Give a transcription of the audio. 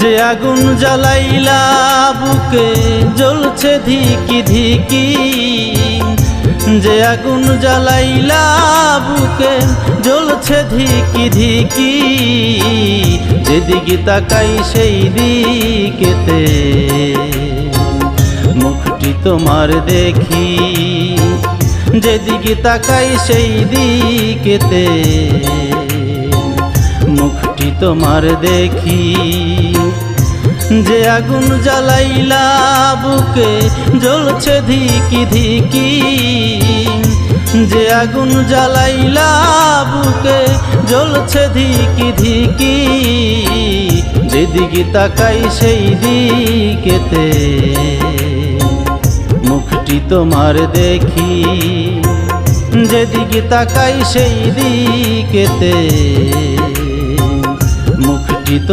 যে আগুন জ্বালাইলা, বুকে জ্বলছে ধিকি ধিকি। যে আগুন জ্বালাইলা, বুকে জ্বলছে ধিকি ধিকি। যেদিকে তাকাই সেই দিকেতে মুখটি তোমার দেখি। যেদিকে তাকাই সেই দিকেতে তোমার দেখি। যে আগুন জ্বালাইলা বুকে, জ্বলছে ধিকি ধিকি। যে আগুন জ্বালাইলা বুকে, জ্বলছে ধিকি ধিকি। যেদিকে তাকাই সেই দিকেতে মুখটি তোমার দেখি। যেদিকে তাকাই সেই দিকেতে মুখটি তো